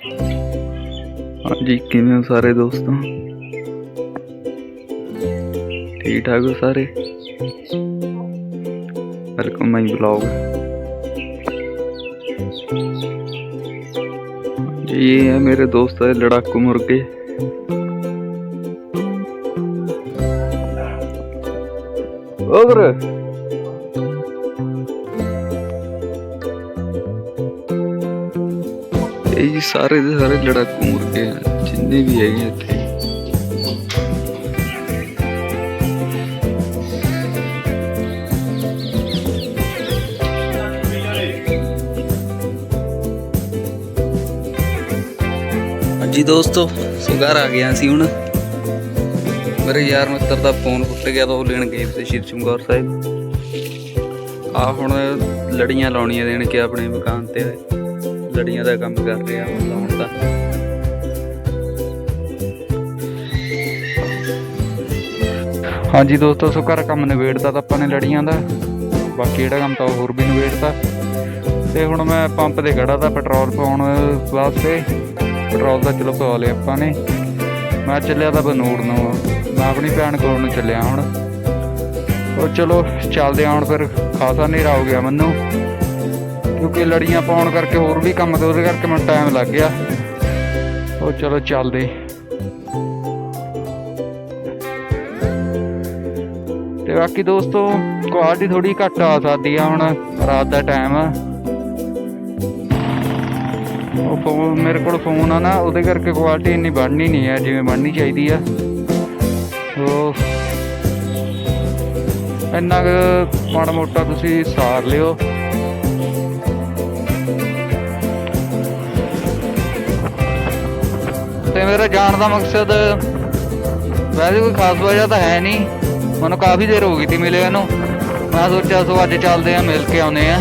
ਹਾਂਜੀ ਕਿਵੇਂ ਹੋ ਸਾਰੇ ਦੋਸਤੋ ਠੀਕ ਠਾਕ ਹੋ ਸਾਰੇ ਵੈਲਕਮ ਮਾਈ ਬਲੌਗ ਜੀ ਇਹ ਹੈ ਮੇਰੇ ਦੋਸਤ ਹੈ ਲੜਾਕੂ ਮੁਰਗੇ ਇਹ ਜੀ ਸਾਰੇ ਦੇ ਸਾਰੇ ਲੜਾਕੂ ਮੁਰਗੇ ਆ, ਜਿੰਨੇ ਵੀ ਹੈਗੇ ਇੱਥੇ। ਹਾਂਜੀ ਦੋਸਤੋ, ਸੁਗਰ ਆ ਗਿਆ ਸੀ ਹੁਣ। ਮੇਰੇ ਯਾਰ ਮਿੱਤਰ ਦਾ ਫੋਨ ਫੁੱਟ ਗਿਆ ਤਾਂ ਉਹ ਲੈਣ ਗਏ ਸੀ ਸ਼ਿਵ ਚਮਗੌਰ ਸਾਹਿਬ। ਆ ਹੁਣ ਲੜੀਆਂ ਲਾਉਣੀਆਂ ਦੇਣ ਕੇ ਆਪਣੇ ਮਕਾਨ ਤੇ। ਲੜੀਆਂ ਦਾ ਕੰਮ ਕਰ ਰਿਹਾ ਹੁਣ ਲਾਉਣ ਦਾ। ਹਾਂਜੀ ਦੋਸਤੋ, ਸੋ ਘਰ ਕੰਮ ਨਿਬੇੜਦਾ ਤਾਂ ਆਪਾਂ ਨੇ ਲੜੀਆਂ ਦਾ। ਬਾਕੀ ਜਿਹੜਾ ਕੰਮ ਤਾਂ ਹੋਰ ਵੀ ਨਿਬੇੜਤਾ। ਤੇ ਹੁਣ ਮੈਂ ਪੰਪ ਤੇ ਖੜਾ ਤਾਂ ਪੈਟਰੋਲ ਪਾਉਣ ਵਾਸਤੇ। ਪੈਟਰੋਲ ਤਾਂ ਚਲੋ ਪਾ ਲਿਆ ਆਪਾਂ ਨੇ। ਮੈਂ ਚੱਲਿਆ ਤਾਂ ਬਨੂੜ ਨੂੰ। ਮੈਂ ਆਪਣੀ ਭੈਣ ਕੋਲ ਨੂੰ ਚੱਲਿਆ ਹੁਣ। ਉਹ ਚਲੋ, ਚੱਲਦੇ ਹਾਂ ਹੁਣ ਫਿਰ। ਖਾਸਾ ਹਨੇਰਾ ਹੋ ਗਿਆ ਮੈਨੂੰ। ਕਿਉਂਕਿ ਲੜੀਆਂ ਪਾਉਣ ਕਰਕੇ ਹੋਰ ਵੀ ਕੰਮ ਤੇ ਉਹਦੇ ਕਰਕੇ ਮੈਨੂੰ ਟਾਈਮ ਲੱਗ ਗਿਆ। ਉਹ ਚਲੋ ਚੱਲਦੇ। ਤੇ ਬਾਕੀ ਦੋਸਤੋ ਕੁਆਲਿਟੀ ਥੋੜੀ ਘੱਟ ਆ ਸਕਦੀ ਆ ਹੁਣ, ਰਾਤ ਦਾ ਟਾਈਮ ਆ ਉਹ ਫੋਨ ਮੇਰੇ ਕੋਲ ਫੋਨ ਆ ਨਾ, ਉਹਦੇ ਕਰਕੇ ਕੁਆਲਿਟੀ ਇੰਨੀ ਬਣਨੀ ਨਹੀਂ ਹੈ, ਜਿਵੇਂ ਬਣਨੀ ਚਾਹੀਦੀ ਆ। ਸੋ ਇੰਨਾ ਕੁ ਮਾੜਾ ਮੋਟਾ ਤੁਸੀਂ ਸਾਰ ਲਿਓ। ਤੇ ਮੇਰਾ ਜਾਣ ਦਾ ਮਕਸਦ ਵੈਸੇ ਕੋਈ ਖਾਸ ਵਜ੍ਹਾ ਤਾਂ ਹੈ ਨਹੀਂ। ਮੈਨੂੰ ਕਾਫੀ ਦੇਰ ਹੋ ਗਈ ਸੀ ਮਿਲੇ ਇਹਨੂੰ ਮੈਂ ਸੋਚਿਆ, ਸੋ ਅੱਜ ਚੱਲਦੇ ਆ ਮਿਲ ਕੇ ਆਉਨੇ ਆ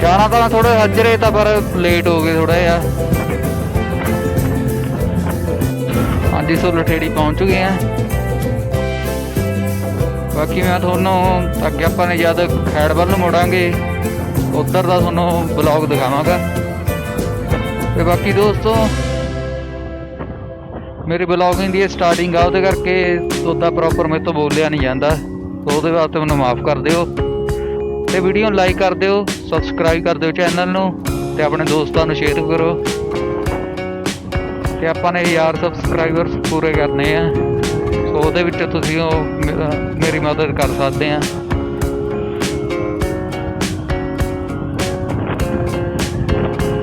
ਜਾਣਾ ਤਾਂ ਥੋੜਾ ਹੱਜਰੇ ਤਾਂ, ਪਰ ਲੇਟ ਹੋ ਗਏ ਥੋੜਾ ਜਿਹਾ। ਹਾਂਜੀ, ਸੋ ਲਠੇੜੀ ਪਹੁੰਚ ਗਏ ਆ ਬਾਕੀ ਮੈਂ ਤੁਹਾਨੂੰ ਅੱਗੇ ਆਪਾਂ ਨੇ ਜਦ ਖੈੜ ਵੱਲ ਨੂੰ ਮੁੜਾਂਗੇ, ਉੱਧਰ ਦਾ ਤੁਹਾਨੂੰ ਬਲੌਗ ਦਿਖਾਵਾਂਗਾ। ਤੇ ਬਾਕੀ ਦੋਸਤੋ ਮੇਰੀ ਬਲੌਗਿੰਗ ਦੀ ਸਟਾਰਟਿੰਗ ਆ, ਉਹਦੇ ਕਰਕੇ ਉਹਦਾ ਪ੍ਰੋਪਰ ਮੇਰੇ ਤੋਂ ਬੋਲਿਆ ਨਹੀਂ ਜਾਂਦਾ। ਸੋ ਉਹਦੇ ਵਾਸਤੇ ਮੈਨੂੰ ਮਾਫ ਕਰ ਦਿਓ। ਤੇ ਵੀਡੀਓ ਨੂੰ ਲਾਈਕ ਕਰ ਦਿਓ ਸਬਸਕ੍ਰਾਈਬ ਕਰ ਦਿਓ ਚੈਨਲ ਨੂੰ, ਤੇ ਆਪਣੇ ਦੋਸਤਾਂ ਨੂੰ ਸ਼ੇਅਰ ਕਰੋ। ਤੇ ਆਪਾਂ ਨੇ ਯਾਰ ਸਬਸਕ੍ਰਾਈਬਰਸ ਪੂਰੇ ਕਰਨੇ ਆ। ਸੋ ਉਹਦੇ ਵਿੱਚ ਤੁਸੀਂ ਉਹ, ਮੇਰੀ ਮਦਦ ਕਰ ਸਕਦੇ ਆ।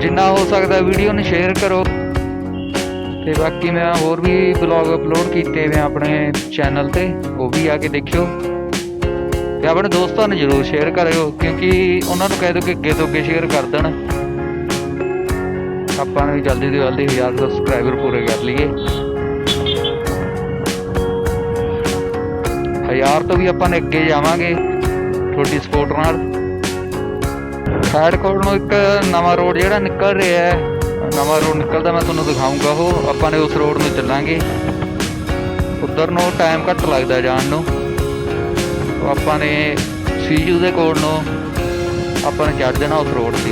ਜਿੰਨਾ ਹੋ ਸਕਦਾ ਵੀਡੀਓ ਨੂੰ ਸ਼ੇਅਰ ਕਰੋ। ਤੇ ਬਾਕੀ ਮੈਂ ਹੋਰ ਵੀ ਬਲੌਗ ਅਪਲੋਡ ਕੀਤੇ ਹੋਏ ਆਪਣੇ ਚੈਨਲ ਤੇ, ਉਹ ਵੀ ਆ ਕੇ ਦੇਖਿਓ। ਤੇ ਆਪਣੇ ਦੋਸਤਾਂ ਨੂੰ ਜਰੂਰ ਸ਼ੇਅਰ ਕਰਿਓ, ਕਿਉਂਕਿ ਉਹਨਾਂ ਨੂੰ ਕਹਿ ਦਿਓ ਕਿ ਅੱਗੇ ਤੋਂ ਅੱਗੇ ਸ਼ੇਅਰ ਕਰ ਦੇਣ। ਆਪਾਂ ਨੇ ਵੀ ਜਲਦੀ ਤੋਂ ਜਲਦੀ 1000 ਸਬਸਕ੍ਰਾਈਬਰ ਪੂਰੇ ਕਰ ਲਈਏ। ਹਜ਼ਾਰ ਤੋਂ ਵੀ ਆਪਾਂ ਨੇ ਅੱਗੇ ਜਾਵਾਂਗੇ, ਤੁਹਾਡੀ ਸਪੋਰਟ ਨਾਲ। ਸਾਈਡ ਕੋਲ ਨੂੰ ਇੱਕ ਨਵਾਂ ਰੋਡ ਜਿਹੜਾ ਨਿਕਲ ਰਿਹਾ ਹੈ ਨਵਾਂ ਰੋਡ ਨਿਕਲਦਾ, ਮੈਂ ਤੁਹਾਨੂੰ ਦਿਖਾਊਂਗਾ ਉਹ। ਆਪਾਂ ਨੇ ਉਸ ਰੋਡ ਨੂੰ ਚੱਲਾਂਗੇ। ਉੱਧਰ ਨੂੰ ਟਾਈਮ ਘੱਟ ਲੱਗਦਾ ਜਾਣ ਨੂੰ। ਆਪਾਂ ਨੇ ਸੀਯੂ ਦੇ ਕੋਲ ਨੂੰ ਆਪਾਂ ਨੇ ਚੜ ਜਾਣਾ ਉਸ ਰੋਡ ਤੇ।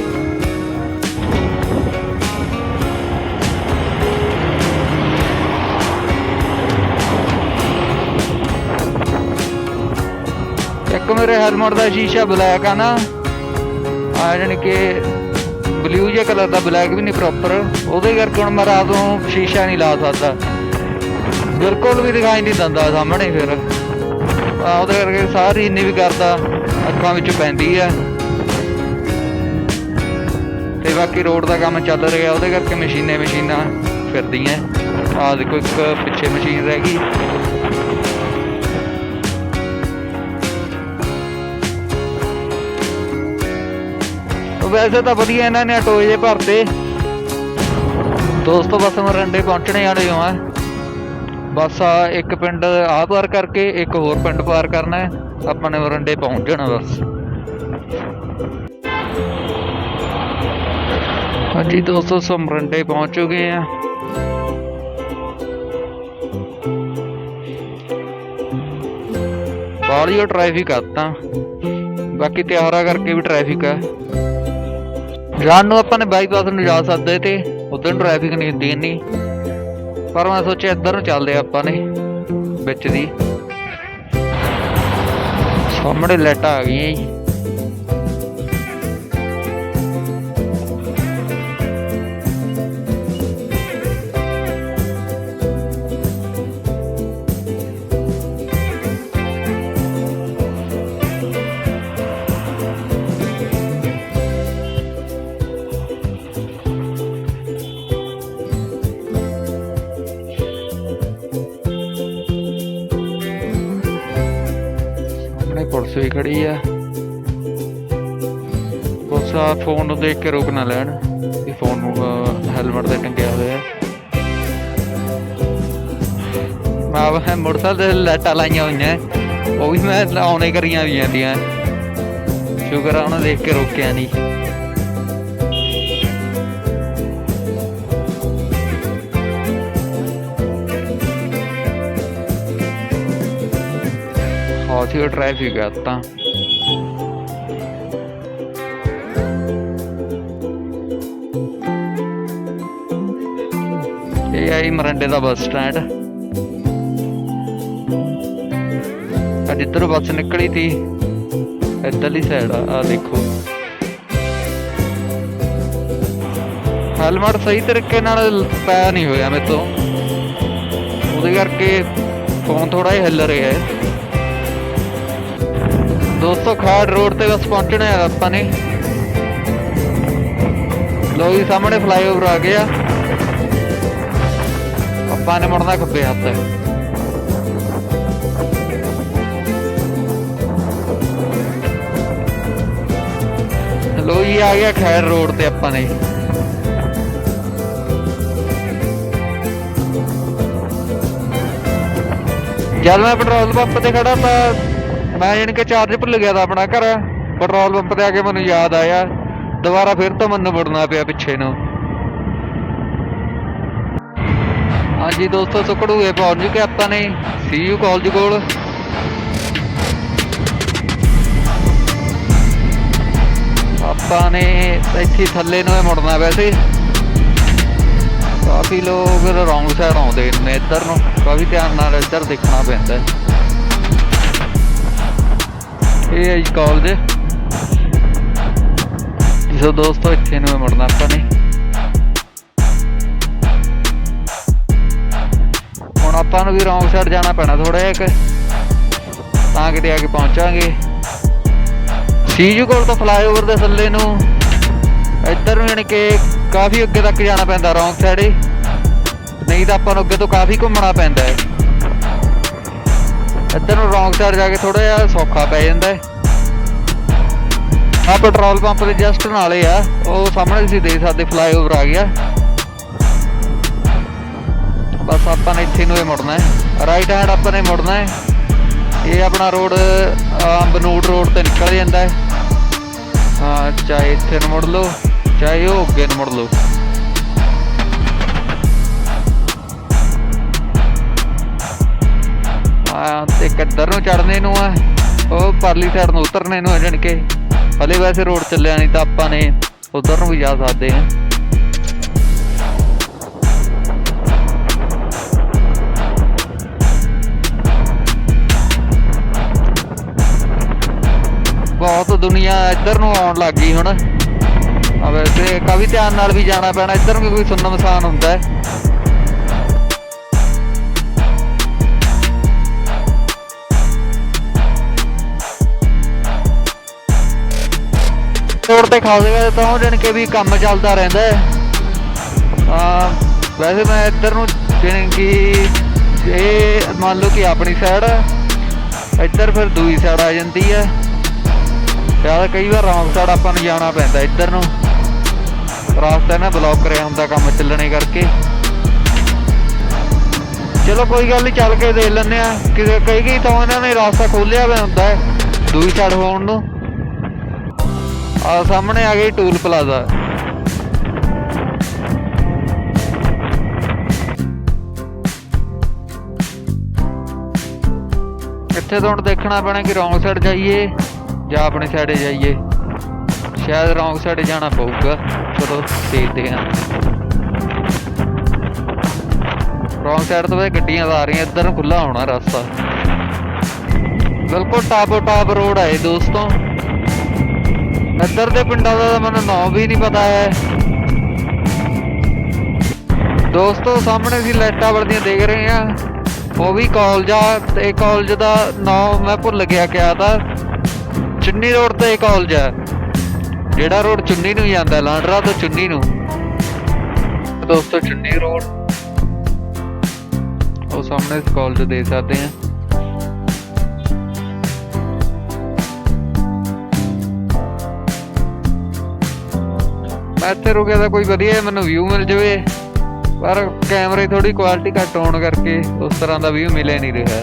ਇੱਕ ਮੇਰੇ ਹੈਲਮਟ ਦਾ ਸ਼ੀਸ਼ਾ ਬਲੈਕ ਆ ਨਾ। ਆ ਜਾਣੀ ਕਿ ਬਲੂ ਜਿਹਾ ਕਲਰ ਦਾ ਬਲੈਕ ਵੀ ਨਹੀਂ ਪ੍ਰੋਪਰ ਉਹਦੇ ਕਰਕੇ ਹੁਣ ਮੈਂ ਰਾਤ ਨੂੰ ਸ਼ੀਸ਼ਾ ਨਹੀਂ ਲਾ ਸਕਦਾ। ਬਿਲਕੁਲ ਵੀ ਦਿਖਾਈ ਨਹੀਂ ਦਿੰਦਾ ਸਾਹਮਣੇ ਫਿਰ। ਆ ਉਹਦੇ ਕਰਕੇ ਸਾਰੀ ਇੰਨੀ ਵੀ ਕਰਦਾ ਅੱਖਾਂ ਵਿੱਚ ਪੈਂਦੀ ਆ। ਤੇ ਬਾਕੀ ਰੋਡ ਦਾ ਕੰਮ ਚੱਲ ਰਿਹਾ, ਉਹਦੇ ਕਰਕੇ ਮਸ਼ੀਨੇ ਮਸ਼ੀਨਾਂ ਫਿਰਦੀਆਂ। ਆ ਦੇਖੋ ਇੱਕ ਪਿੱਛੇ ਮਸ਼ੀਨ ਰਹਿ ਗਈ। ਵੈਸੇ ਤਾਂ ਵਧੀਆ ਇਹਨਾਂ ਨੇ ਆਟੋ ਜੇ ਭਰਤੇ। ਦੋਸਤੋ, ਬਸ ਮਰੰਡੇ ਪਹੁੰਚਣੇ ਵਾਲੇ ਹਾਂ ਬਸ ਆ, ਇੱਕ ਪਿੰਡ ਆਹ ਪਾਰ ਕਰਕੇ, ਇੱਕ ਹੋਰ ਪਿੰਡ ਪਾਰ ਕਰਨਾ ਹੈ। ਆਪਾਂ ਨੇ ਮਰੰਡੇ ਪਹੁੰਚ ਜਾਣਾ ਬਸ। ਹਾਂਜੀ ਦੋਸਤੋ ਸਮਰੰਡੇ ਪਹੁੰਚ ਚੁੱਕੇ ਆ। ਬਾਹਲੀ ਟ੍ਰੈਫਿਕ ਆ ਤਾਂ। ਬਾਕੀ ਤਿਆਰਾ ਕਰਕੇ ਵੀ ਟ੍ਰੈਫਿਕ ਆ। ਜਾਣ ਨੂੰ ਆਪਾਂ ਨੇ ਬਾਈਪਾਸ ਨੂੰ ਜਾ ਸਕਦੇ ਤੇ ਉਧਰ ਟ੍ਰੈਫਿਕ ਨਹੀਂ ਹੁੰਦੀ ਇੰਨੀ। ਪਰ ਮੈਂ ਸੋਚਿਆ ਇੱਧਰ ਨੂੰ ਚੱਲਦੇ ਆਪਾਂ ਨੇ, ਵਿੱਚ ਦੀ। ਸਾਹਮਣੇ ਲਾਈਟਾਂ ਆ ਗਈਆਂ ਜੀ। ਖੜੀ ਆ। ਪੁਲਿਸ ਫੋਨ ਨੂੰ ਦੇਖ ਕੇ ਰੋਕ ਨਾ ਲੈਣ ਇਹ ਫੋਨ ਨੂੰ ਹੈਲਮਟ ਤੇ ਟੰਗਿਆ ਹੋਇਆ ਮੈਂ ਵਾ ਮੋਟਰਸਾਈਕਲ ਦੇ ਲਾਈਟਾਂ ਲਾਈਆਂ ਹੋਈਆਂ। ਉਹ ਵੀ ਮੈਂ ਆਉਣੇ ਕਰੀਆਂ ਵੀ ਜਾਂਦੀਆਂ। ਸ਼ੁਕਰ ਆ ਉਹਨੇ ਦੇਖ ਕੇ ਰੋਕਿਆ ਨਹੀਂ ਹਾਥੀ ਟ੍ਰੈਫਿਕ ਆ ਤਾਂ ਇਹ ਆਈ ਮਰੰਡੇ ਦਾ ਬੱਸ ਸਟੈਂਡ। ਅੱਜ ਇੱਧਰ ਬੱਸ ਨਿਕਲੀ ਸੀ ਇੱਧਰਲੀ ਸਾਈਡ ਆ, ਆਹ ਦੇਖੋ। ਹੈਲਮਟ ਸਹੀ ਤਰੀਕੇ ਨਾਲ ਪਾਇਆ ਨਹੀਂ ਹੋਇਆ ਮੇਰੇ ਤੋਂ। ਉਹਦੇ ਕਰਕੇ ਫੋਨ ਥੋੜਾ ਹੀ ਹਿੱਲ ਰਿਹਾ ਹੈ। ਦੋਸਤੋ, ਖਾੜ ਰੋਡ ਤੇ ਬਸ ਪਹੁੰਚਣਾ ਹੈ ਆਪਾਂ ਨੇ ਲੋ ਜੀ, ਸਾਹਮਣੇ ਫਲਾਈਓਵਰ ਆ ਗਿਆ। ਆਪਾਂ ਨੇ ਮੁੜਨਾ ਖੱਬੇ ਹੱਥ। ਲੋ ਜੀ, ਆ ਗਿਆ ਖੈਰ ਰੋਡ ਤੇ ਆਪਾਂ ਨੇ। ਜਦ ਮੈਂ ਪੈਟਰੋਲ ਪੰਪ ਤੇ ਖੜਾ ਤਾਂ ਮੈਂ ਜਾਣੀ ਕਿ ਚਾਰਜ ਭੁੱਲ ਗਿਆ ਤਾਂ ਆਪਣਾ ਘਰ ਪੈਟਰੋਲ ਪੰਪ ਤੇ ਆ ਕੇ ਮੈਨੂੰ ਯਾਦ ਆਇਆ। ਦੁਬਾਰਾ ਫਿਰ ਤੋਂ ਮੈਨੂੰ ਮੁੜਨਾ ਪਿਆ ਪਿੱਛੇ ਨੂੰ। ਹਾਂਜੀ ਦੋਸਤੋ ਸੁਕੜੂਏ ਪਹੁੰਚ ਚੁੱਕੇ ਆਪਾਂ ਨੇ ਸੀਯੂ ਕਾਲਜ ਕੋਲ। ਆਪਾਂ ਨੇ ਇੱਥੇ ਥੱਲੇ ਨੂੰ ਹੀ ਮੁੜਨਾ ਵੈਸੇ ਕਾਫੀ ਲੋਕ ਰੌਂਗ ਸਾਈਡ ਆਉਂਦੇ ਨੇ ਇੱਧਰ ਨੂੰ, ਕਾਫੀ ਧਿਆਨ ਨਾਲ ਇੱਧਰ ਦੇਖਣਾ ਪੈਂਦਾ। ਇਹ ਹੈ ਜੀ ਕਾਲਜ ਜਿਸੋ ਦੋਸਤੋ, ਇੱਥੇ ਨੂੰ ਮੁੜਨਾ ਆਪਾਂ ਨੇ ਹੁਣ ਆਪਾਂ ਨੂੰ ਵੀ ਰੌਂਗ ਸਾਈਡ ਜਾਣਾ ਪੈਣਾ ਥੋੜਾ ਜਿਹਾ ਤਾਂ ਕਿਤੇ ਆ ਕੇ ਪਹੁੰਚਾਂਗੇ। ਸੀਜੂ ਕੋਲ ਤੋਂ ਫਲਾਈਓਵਰ ਦੇ ਥੱਲੇ ਨੂੰ ਇੱਧਰ ਨੂੰ ਯਾਨੀ ਕਿ ਕਾਫੀ ਅੱਗੇ ਤੱਕ ਜਾਣਾ ਪੈਂਦਾ ਰੌਂਗ ਸਾਈਡ ਹੀ ਨਹੀਂ ਤਾਂ ਆਪਾਂ ਨੂੰ ਅੱਗੇ ਤੋਂ ਕਾਫੀ ਘੁੰਮਣਾ ਪੈਂਦਾ ਹੈ। ਇੱਧਰ ਨੂੰ ਰੌਂਗ ਸਾਈਡ ਜਾ ਕੇ ਥੋੜਾ ਜਿਹਾ ਸੌਖਾ ਪੈ ਜਾਂਦਾ ਹੈ। ਆ ਪੈਟਰੋਲ ਪੰਪ ਦੇ ਜਸਟ ਨਾਲੇ ਆ, ਉਹ ਸਾਹਮਣੇ ਤੁਸੀਂ ਦੇਖ ਸਕਦੇ ਫਲਾਈਓਵਰ ਆ ਗਿਆ। ਬਸ ਆਪਾਂ ਨੇ ਇੱਥੇ ਨੂੰ ਹੀ ਮੁੜਨਾ ਹੈ। ਰਾਈਟ ਹੈਂਡ ਆਪਾਂ ਨੇ ਮੁੜਨਾ ਹੈ। ਇਹ ਆਪਣਾ ਰੋਡ ਬਨੂੜ ਰੋਡ ਤੇ ਨਿਕਲ ਜਾਂਦਾ ਹੈ। ਹਾਂ, ਚਾਹੇ ਇੱਥੇ ਨੂੰ ਮੁੜ ਲਓ, ਚਾਹੇ ਉਹ ਅੱਗੇ ਨੂੰ ਮੁੜ ਲਓ। ਤੇ ਕਿੱਧਰ ਨੂੰ ਚੜਨੇ ਨੂੰ ਆ, ਉਹ ਪਰਲੀ ਸਾਈਡ ਨੂੰ ਉਤਰਨੇ ਨੂੰ ਜਣ ਕੇ ਹਲੇ ਵੈਸੇ ਰੋਡ ਚੱਲਿਆ ਨਹੀਂ ਤਾਂ ਆਪਾਂ ਨੇ ਉਧਰ ਨੂੰ ਵੀ ਜਾ ਸਕਦੇ ਹਾਂ। ਬਹੁਤ ਦੁਨੀਆ ਇੱਧਰ ਨੂੰ ਆਉਣ ਲੱਗ ਗਈ ਹੁਣ। ਵੈਸੇ ਕਾਫੀ ਧਿਆਨ ਨਾਲ ਵੀ ਜਾਣਾ ਪੈਣਾ, ਇੱਧਰ ਨੂੰ ਕੋਈ ਸੁੰਨਮ ਹੁੰਦਾ ਹੈ। ਰੋਡ ਤੇ ਖਾਸ ਕਰਕੇ ਤਾਂ ਉਹ ਜਾਣੀ ਕਿ ਵੀ ਕੰਮ ਚੱਲਦਾ ਰਹਿੰਦਾ ਆ ਵੈਸੇ ਮੈਂ ਇੱਧਰ ਨੂੰ ਜਾਣੀ ਕਿ ਇਹ ਮੰਨ ਲਓ ਕਿ ਆਪਣੀ ਸਾਈਡ ਇੱਧਰ ਫਿਰ ਦੂਜੀ ਸਾਈਡ ਆ ਜਾਂਦੀ ਹੈ। ਯਾਰ ਕਈ ਵਾਰ ਰੌਂਗ ਸਾਈਡ ਆਪਾਂ ਨੂੰ ਜਾਣਾ ਪੈਂਦਾ ਇੱਧਰ ਨੂੰ। ਰਾਸਤਾ ਨਾ ਬਲੌਕ ਕਰਿਆ ਹੁੰਦਾ ਕੰਮ ਚੱਲਣੇ ਕਰਕੇ। ਚਲੋ ਕੋਈ ਗੱਲ ਨਹੀਂ ਚੱਲ ਕੇ ਦੇਖ ਲੈਂਦੇ ਆ ਕਿ ਕਈ ਕਈ ਤਾਂ ਇਹਨਾਂ ਨੇ ਰਾਸਤਾ ਖੋਲਿਆ ਹੋਇਆ ਹੁੰਦਾ ਦੂਈ ਸਾਈਡ ਹੋਣ ਨੂੰ। ਆ ਸਾਹਮਣੇ ਆ ਗਈ ਟੂਲ ਪਲਾਜ਼ਾ। ਇੱਥੇ ਤੋਂ ਹੁਣ ਦੇਖਣਾ ਪੈਣਾ ਕਿ ਰੌਂਗ ਸਾਈਡ ਜਾਈਏ ਜਾਂ ਆਪਣੇ ਸਾਈਡੇ ਜਾਈਏ। ਸ਼ਾਇਦ ਰੌਂਗ ਸਾਈਡ ਜਾਣਾ ਪਊਗਾ। ਚਲੋ ਦੇਖਦੇ ਹਾਂ। ਰੌਂਗ ਸਾਈਡ ਤੋਂ ਬਾਅਦ ਗੱਡੀਆਂ ਆ ਰਹੀਆਂ, ਇੱਧਰ ਨੂੰ ਖੁੱਲਾ ਹੋਣਾ ਰਸਤਾ। ਬਿਲਕੁਲ ਟਾਪੋ ਟਾਪ ਰੋਡ ਹੈ ਦੋਸਤੋ। ਇੱਧਰ ਦੇ ਪਿੰਡਾਂ ਦਾ ਤਾਂ ਮੈਨੂੰ ਨਾਮ ਵੀ ਨਹੀਂ ਪਤਾ ਹੈ। ਦੋਸਤੋ, ਸਾਹਮਣੇ ਸੀ ਲਾਈਟਾਂ ਵਰਦੀਆਂ ਦੇਖ ਰਹੇ ਆ ਉਹ ਵੀ ਕਾਲਜ ਆ, ਤੇ ਕਾਲਜ ਦਾ ਨਾਮ ਮੈਂ ਭੁੱਲ ਗਿਆ ਕਿਆ ਤਾਂ। ਚੁੰਨੀ ਰੋਡ ਤੇ ਕਾਲਜ ਆ। ਜਿਹੜਾ ਰੋਡ ਚੁੰਨੀ ਨੂੰ ਜਾਂਦਾ ਲਾਂਡਰਾ ਤੋਂ ਚੁੰਨੀ ਨੂੰ। ਦੋਸਤੋ, ਚੁੰਨੀ ਰੋਡ। ਉਹ ਸਾਹਮਣੇ ਕਾਲਜ ਦੇ ਸਕਦੇ ਆ ਇੱਥੇ ਰੁਕਿਆ ਤਾਂ ਕੋਈ ਵਧੀਆ ਮੈਨੂੰ ਵਿਊ ਮਿਲ ਜਾਵੇ, ਪਰ ਕੈਮਰੇ ਥੋੜੀ ਕੁਆਲਿਟੀ ਘੱਟ ਹੋਣ ਕਰਕੇ ਉਸ ਤਰ੍ਹਾਂ ਦਾ ਵਿਊ ਮਿਲੇ ਨਹੀਂ ਰਿਹਾ।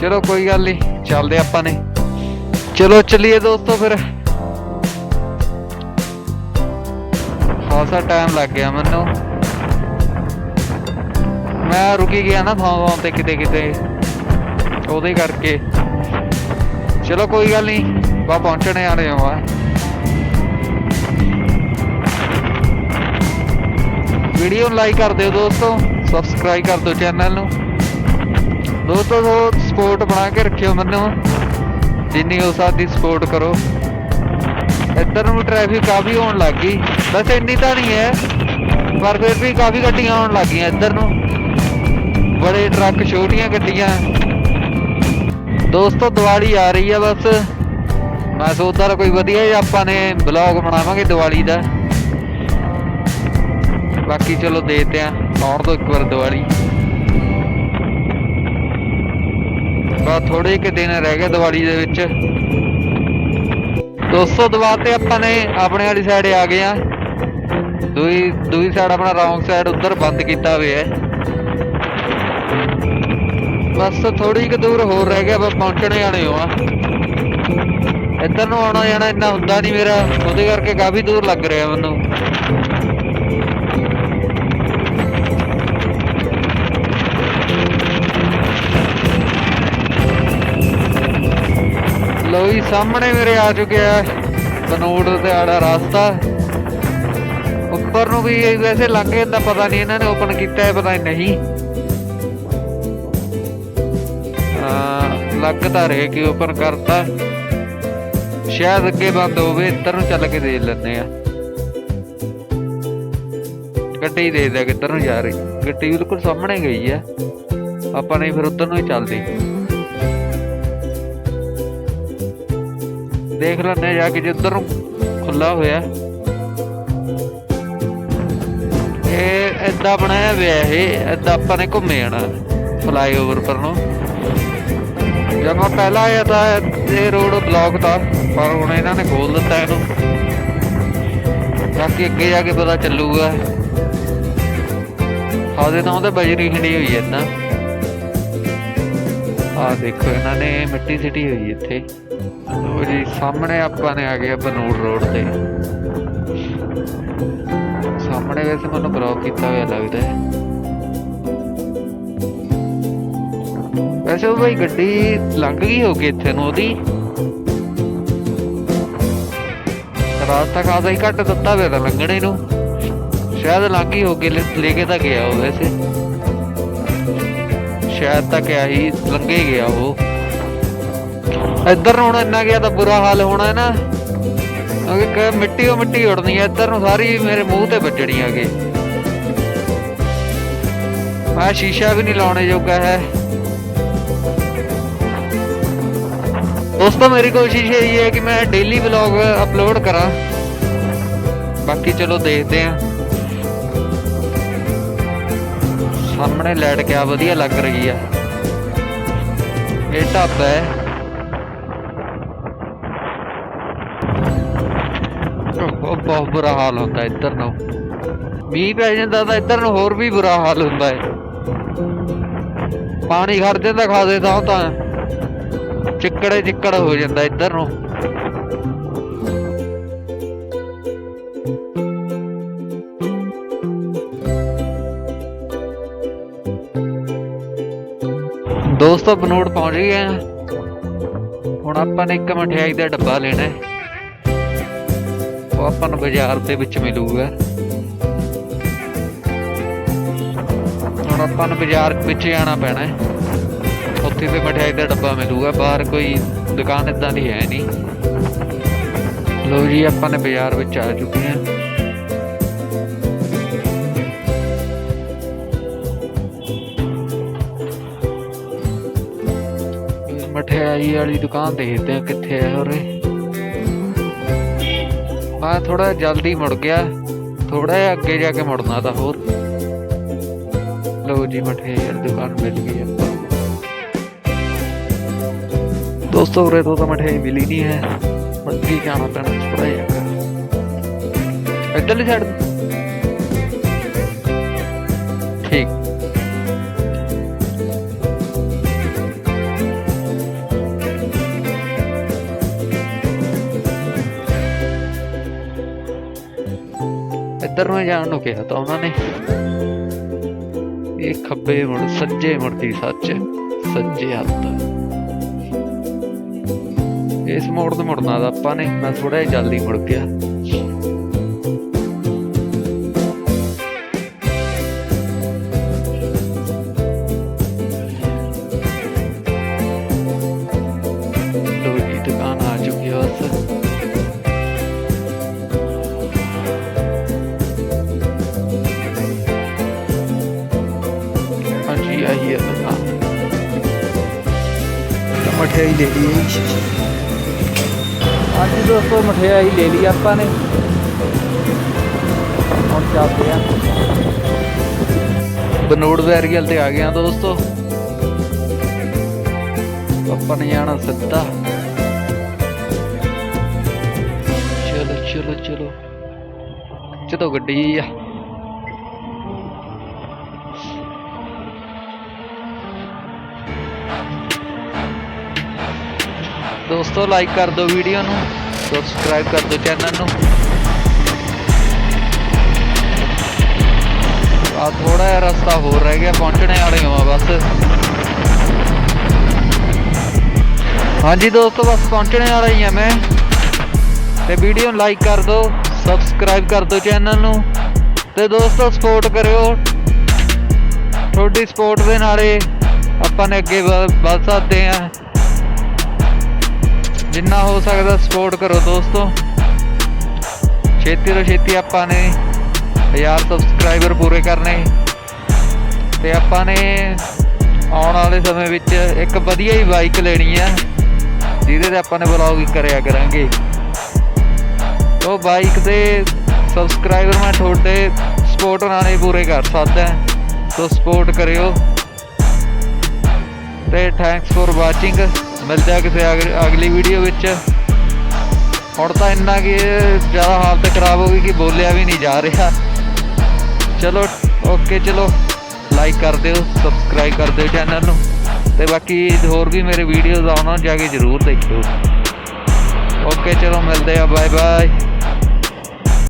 ਚਲੋ ਕੋਈ ਗੱਲ ਨਹੀਂ, ਚੱਲਦੇ ਆਪਾਂ ਨੇ। ਚਲੋ ਚੱਲੀਏ ਦੋਸਤੋ ਫਿਰ। ਖਾਸਾ ਟਾਈਮ ਲੱਗ ਗਿਆ ਮੈਨੂੰ। ਮੈਂ ਰੁਕੀ ਗਿਆ ਨਾ ਥਾਂ ਥਾਂ ਤੇ ਕਿਤੇ ਕਿਤੇ, ਉਹਦੇ ਕਰਕੇ। ਚਲੋ ਕੋਈ ਗੱਲ ਨਹੀਂ ਬਾ ਪਹੁੰਚਣੇ ਵਾਲੇ ਹਾਂ। ਵੀਡੀਓ ਨੂੰ ਲਾਈਕ ਕਰ ਦਿਓ ਦੋਸਤੋ ਸਬਸਕ੍ਰਾਈਬ ਕਰ ਦਿਓ ਚੈਨਲ ਨੂੰ। ਦੋਸਤੋ ਸਪੋਰਟ ਬਣਾ ਕੇ ਰੱਖਿਓ ਮੈਨੂੰ, ਜਿੰਨੀ ਹੋ ਸਕਦੀ ਸਪੋਰਟ ਕਰੋ। ਇੱਧਰ ਨੂੰ ਟ੍ਰੈਫਿਕ ਕਾਫੀ ਹੋਣ ਲੱਗ ਗਈ। ਵੈਸੇ ਇੰਨੀ ਤਾਂ ਨਹੀਂ ਹੈ, ਪਰ ਫਿਰ ਵੀ ਕਾਫੀ ਗੱਡੀਆਂ ਆਉਣ ਲੱਗ ਗਈਆਂ ਇੱਧਰ ਨੂੰ। ਬੜੇ ਟਰੱਕ ਛੋਟੀਆਂ ਗੱਡੀਆਂ। ਦੋਸਤੋ, ਦੀਵਾਲੀ ਆ ਰਹੀ ਆ ਬਸ। ਮੈਂ ਸੋਚਦਾ ਕੋਈ ਵਧੀਆ ਜਿਹਾ ਆਪਾਂ ਨੇ ਬਲੌਗ ਬਣਾਵਾਂਗੇ ਦੀਵਾਲੀ ਦਾ। ਬਾਕੀ ਚਲੋ ਦੇਖਦੇ ਆ ਆਉਣ ਤੋਂ ਇੱਕ ਵਾਰ ਦੀਵਾਲੀ। ਬਸ ਥੋੜੇ ਕਿ ਦਿਨ ਰਹਿ ਗਏ ਦੀਵਾਲੀ ਦੇ ਵਿੱਚ। ਦੋਸਤੋ, ਦਵਾ ਤੇ ਆਪਾਂ ਨੇ ਆਪਣੇ ਵਾਲੀ ਸਾਈਡ ਆ ਗਏ ਆ ਦੂਈ ਦੂਈ ਸਾਈਡ ਆਪਣਾ ਰੌਂਗ ਸਾਈਡ ਉੱਧਰ ਬੰਦ ਕੀਤਾ ਹੋਇਆ ਹੈ। ਬਸ ਥੋੜੀ ਕੁ ਦੂਰ ਹੋਰ ਰਹਿ ਗਿਆ, ਬਸ ਪਹੁੰਚਣੇ ਵਾਲੇ ਹੋ ਆ ਇੱਧਰ ਨੂੰ ਆਉਣਾ ਜਾਣਾ ਇੰਨਾ ਹੁੰਦਾ ਨਹੀਂ ਮੇਰਾ। ਉਹਦੇ ਕਰਕੇ ਕਾਫੀ ਦੂਰ ਲੱਗ ਰਿਹਾ ਮੈਨੂੰ। ਲੋ ਜੀ, ਸਾਹਮਣੇ ਮੇਰੇ ਆ ਚੁੱਕਿਆ ਬਨੋੜ ਤੇ ਆੜਾ ਰਸਤਾ। ਉੱਪਰ ਨੂੰ ਵੀ ਵੈਸੇ ਲੰਘ ਜਾਂਦਾ, ਪਤਾ ਨਹੀਂ ਇਹਨਾਂ ਨੇ ਓਪਨ ਕੀਤਾ ਹੈ, ਪਤਾ ਨਹੀਂ। ਲੱਗਦਾ ਰਹੇ ਕਿ ਓਪਨ ਕਰਤਾ। ਸ਼ਾਇਦ ਅੱਗੇ ਬੰਦ ਹੋਵੇ, ਇੱਧਰ ਨੂੰ ਚੱਲ ਕੇ ਦੇਖ ਲੈਂਦੇ ਆ ਗੱਡੀ ਦੇਖਦਾ ਕਿੱਧਰ ਨੂੰ ਜਾ ਰਹੀ। ਗੱਡੀ ਬਿਲਕੁਲ ਸਾਹਮਣੇ ਗਈ ਆ ਆਪਾਂ ਨੇ ਫਿਰ ਉੱਧਰ ਨੂੰ ਹੀ ਚੱਲਦੇ। ਦੇਖ ਲੈਂਦੇ ਜਾ ਕੇ ਜਿੱਧਰ ਨੂੰ ਖੁੱਲਾ ਹੋਇਆ। ਇਹ ਏਦਾਂ ਬਣਾਇਆ ਹੋਇਆ ਇਹ, ਏਦਾਂ ਆਪਾਂ ਨੇ ਘੁੰਮੇ ਜਾਣਾ ਫਲਾਈਓਵਰ ਪਰ ਨੂੰ। ਜਦ ਮੈਂ ਪਹਿਲਾਂ ਆਇਆ ਤਾਂ ਇਹ ਰੋਡ ਬਲੌਕ ਤਾਂ, ਪਰ ਹੁਣ ਇਹਨਾਂ ਨੇ ਖੋਲ ਦਿੱਤਾ ਇਹਨੂੰ। ਬਾਕੀ ਅੱਗੇ ਜਾ ਕੇ ਪਤਾ ਚੱਲੂਗਾ। ਹਾਦੇ ਤਾਂ ਉਹਦੇ ਬਜਰੀ ਖਿੰਡੀ ਹੋਈ ਹੈ ਤਾਂ ਆ ਦੇਖੋ ਇਹਨਾਂ ਨੇ ਮਿੱਟੀ ਸਿੱਟੀ ਹੋਈ ਇੱਥੇ। ਲੋ ਜੀ, ਸਾਹਮਣੇ ਆਪਾਂ ਨੇ ਆ ਗਏ ਬਨੂੜ ਰੋਡ ਤੇ। ਸਾਹਮਣੇ ਵੈਸੇ ਮੈਨੂੰ ਬਲੌਕ ਕੀਤਾ ਹੋਇਆ ਲੱਗਦਾ ਹੈ। ਵੈਸੇ ਉਹ ਬਈ ਗੱਡੀ ਲੰਘ ਗਈ ਹੋਗੀ ਇੱਥੇ ਨੂੰ ਉਹਦੀ। ਰਾਸਤਾ ਖਾਸਾ ਹੀ ਘੱਟ ਦਿੱਤਾ ਹੋਇਆ ਤਾਂ ਲੰਘਣੇ ਨੂੰ। ਸ਼ਾਇਦ ਲੰਘ ਹੀ ਹੋਗੀ ਲੈ ਕੇ ਤਾਂ ਗਿਆ ਉਹ ਵੈਸੇ। ਸ਼ਾਇਦ ਤਾਂ ਕਿਆ ਹੀ ਲੰਘੇ ਗਿਆ ਉਹ। ਇੱਧਰ ਨੂੰ ਹੁਣ ਇੰਨਾ ਗਿਆ ਤਾਂ ਬੁਰਾ ਹਾਲ ਹੋਣਾ ਹੈ ਨਾ। ਕਿਉਂਕਿ ਮਿੱਟੀ ਉਹ ਮਿੱਟੀ ਉੜਨੀ ਹੈ ਇੱਧਰ ਨੂੰ ਸਾਰੀ ਮੇਰੇ ਮੂੰਹ ਤੇ ਵੱਜਣੀ ਹੈਗੇ ਆ ਸ਼ੀਸ਼ਾ ਵੀ ਨਹੀਂ ਲਾਉਣੇ ਜੋਗਾ ਹੈ। ਦੋਸਤੋ, ਮੇਰੀ ਕੋਸ਼ਿਸ਼ ਇਹ ਹੈ ਕਿ ਮੈਂ ਡੇਲੀ ਵਲੌਗ ਅਪਲੋਡ ਕਰਾਂ। ਬਾਕੀ ਚਲੋ ਦੇਖਦੇ ਆਂ। ਸਾਹਮਣੇ ਲਾਈਟ ਕਿਆ ਵਧੀਆ ਲੱਗ ਰਹੀ ਆ। ਇਹ ਢਾਬਾ ਹੈ। ਬਹੁਤ ਬੁਰਾ ਹਾਲ ਹੁੰਦਾ ਇੱਧਰ ਨੂੰ। ਮੀਂਹ ਪੈ ਜਾਂਦਾ ਤਾਂ ਇੱਧਰ ਨੂੰ ਹੋਰ ਵੀ ਬੁਰਾ ਹਾਲ ਹੁੰਦਾ ਹੈ ਪਾਣੀ ਖੜ ਜਾਂਦਾ ਖਾਦੇ ਤਾਂ ਤਾਂ। ਚਿੱਕੜੇ ਚਿੱਕੜ ਹੋ ਜਾਂਦਾ ਇੱਧਰ ਨੂੰ। ਦੋਸਤੋ, ਬਨੋੜ ਪਹੁੰਚ ਗਏ ਆ। ਹੁਣ ਆਪਾਂ ਨੇ ਇੱਕ ਮਠਿਆਈ ਦਾ ਡੱਬਾ ਲੈਣਾ ਹੈ ਉਹ ਆਪਾਂ ਨੂੰ ਬਾਜ਼ਾਰ ਦੇ ਵਿੱਚ ਮਿਲੂਗਾ। ਹੁਣ ਆਪਾਂ ਨੂੰ ਬਾਜ਼ਾਰ ਵਿੱਚ ਜਾਣਾ ਪੈਣਾ ਹੈ। ਉੱਥੇ ਤੇ ਮਠਿਆਈ ਦਾ ਡੱਬਾ ਮਿਲੂਗਾ, ਬਾਹਰ ਕੋਈ ਦੁਕਾਨ ਇਦਾਂ ਦੀ ਹੈ ਨਹੀਂ। ਲੋ ਜੀ, ਆਪਾਂ ਨੇ ਬਾਜ਼ਾਰ ਵਿੱਚ ਆ ਚੁੱਕੇ ਹਾਂ। ਮਠਿਆਈ ਵਾਲੀ ਦੁਕਾਨ ਦੇਖਦੇ ਆ ਕਿੱਥੇ ਹੈ ਉਰੇ। ਆ ਥੋੜਾ ਜਲਦੀ ਮੁੜ ਗਿਆ। ਥੋੜਾ ਜਿਹਾ ਅੱਗੇ ਜਾ ਕੇ ਮੁੜਨਾ ਤਾਂ ਹੋਰ। ਲਓ ਜੀ, ਮਠਿਆਈ ਵਾਲੀ ਦੁਕਾਨ ਮਿਲ ਗਈ ਆਪਾਂ ਦੋਸਤੋ, ਉਰੇ ਤੋਂ ਤਾਂ ਮਠਿਆਈ ਮਿਲੀ ਨਹੀਂ ਹੈ। ਅੱਗੇ ਜਾਣਾ ਪੈਣਾ ਥੋੜਾ ਜਿਹਾ। ਇੱਧਰਲੀ ਸਾਈਡ ਇੱਧਰ ਨੂੰ ਜਾਣ ਨੂੰ ਕਿਹਾ ਤਾਂ ਉਹਨਾਂ ਨੇ। ਇਹ ਖੱਬੇ ਮੁੜ, ਸੱਜੇ ਮੁੜਦੀ ਸੱਚ, ਸੱਜੇ ਹੱਥ। ਇਸ ਮੋੜ ਤੋਂ ਮੁੜਨਾ ਦਾ ਆਪਾਂ ਨੇ, ਮੈਂ ਥੋੜਾ ਜਿਹਾ ਜਲਦੀ ਮੁੜ ਗਿਆ। ਲੈ ਲਈ ਹਾਂਜੀ ਦੋਸਤੋ, ਮਠਿਆਈ ਲੈ ਲਈ ਆਪਾਂ ਨੇ। ਹੁਣ ਚੱਲਦੇ ਆ ਬਨੋੜ ਵੈਰੀਅਲ ਤੇ ਆ ਗਏ ਆ ਦੋਸਤੋ। ਆਪਾਂ ਨੇ ਜਾਣਾ ਸਿੱਧਾ। ਚਲੋ ਚਲੋ ਚਲੋ। ਚਲੋ ਗੱਡੀ ਆ? ਦੋਸਤੋ ਲਾਈਕ ਕਰ ਦਿਓ ਵੀਡੀਓ ਨੂੰ ਸਬਸਕ੍ਰਾਈਬ ਕਰ ਦਿਓ ਚੈਨਲ ਨੂੰ। ਆ ਥੋੜਾ ਜਿਹਾ ਰਸਤਾ ਹੋਰ ਰਹਿ ਗਿਆ, ਪਹੁੰਚਣੇ ਵਾਲੇ ਹਾਂ ਬਸ। ਹਾਂਜੀ ਦੋਸਤੋ, ਬਸ ਪਹੁੰਚਣੇ ਵਾਲਾ ਹੀ ਆ ਮੈਂ। ਤੇ ਵੀਡੀਓ ਨੂੰ ਲਾਈਕ ਕਰ ਦਿਓ ਸਬਸਕ੍ਰਾਈਬ ਕਰ ਦਿਓ ਚੈਨਲ ਨੂੰ। ਤੇ ਦੋਸਤੋ ਸਪੋਰਟ ਕਰਿਓ। ਤੁਹਾਡੀ ਸਪੋਰਟ ਦੇ ਨਾਲੇ ਆਪਾਂ ਨੇ ਅੱਗੇ ਵ- ਵੱਧ ਸਕਦੇ ਆ ਜਿੰਨਾ ਹੋ ਸਕਦਾ ਸਪੋਰਟ ਕਰੋ ਦੋਸਤੋ। ਛੇਤੀ ਤੋਂ ਛੇਤੀ ਆਪਾਂ ਨੇ 1000 ਸਬਸਕ੍ਰਾਈਬਰ ਪੂਰੇ ਕਰਨੇ। ਤੇ ਆਪਾਂ ਨੇ ਆਉਣ ਵਾਲੇ ਸਮੇਂ ਵਿੱਚ ਇੱਕ ਵਧੀਆ ਹੀ ਬਾਈਕ ਲੈਣੀ ਆ, ਜਿਹਦੇ ਤੇ ਆਪਾਂ ਨੇ ਵਲੌਗ ਕਰਿਆ ਕਰਾਂਗੇ। ਉਹ ਬਾਈਕ ਦੇ ਸਬਸਕ੍ਰਾਈਬਰ ਮੈਂ ਤੁਹਾਡੇ ਸਪੋਰਟ ਨਾਲ ਹੀ ਪੂਰੇ ਕਰ ਸਕਦਾ। ਸੋ ਸਪੋਰਟ ਕਰਿਓ। ਤੇ ਥੈਂਕਸ ਫॉर ਵਾਚਿੰਗ ਮਿਲਦੇ ਆ ਕਿਸੇ ਅਗਲੀ- ਅਗਲੀ ਵੀਡੀਓ ਵਿੱਚ। ਹੁਣ ਤਾਂ ਇੰਨਾ ਕਿ ਜ਼ਿਆਦਾ ਹਾਲਤ ਖਰਾਬ ਹੋ ਗਈ ਕਿ ਬੋਲਿਆ ਵੀ ਨਹੀਂ ਜਾ ਰਿਹਾ। ਚਲੋ ਓਕੇ ਚਲੋ। ਲਾਈਕ ਕਰ ਦਿਓ ਸਬਸਕ੍ਰਾਈਬ ਕਰ ਦਿਓ ਚੈਨਲ ਨੂੰ। ਤੇ ਬਾਕੀ ਹੋਰ ਵੀ ਮੇਰੇ ਵੀਡੀਓਜ਼ ਆਉਣਾ, ਜਾ ਕੇ ਜ਼ਰੂਰ ਦੇਖਿਓ। ਓਕੇ ਚਲੋ, ਮਿਲਦੇ ਆ ਬਾਏ ਬਾਏ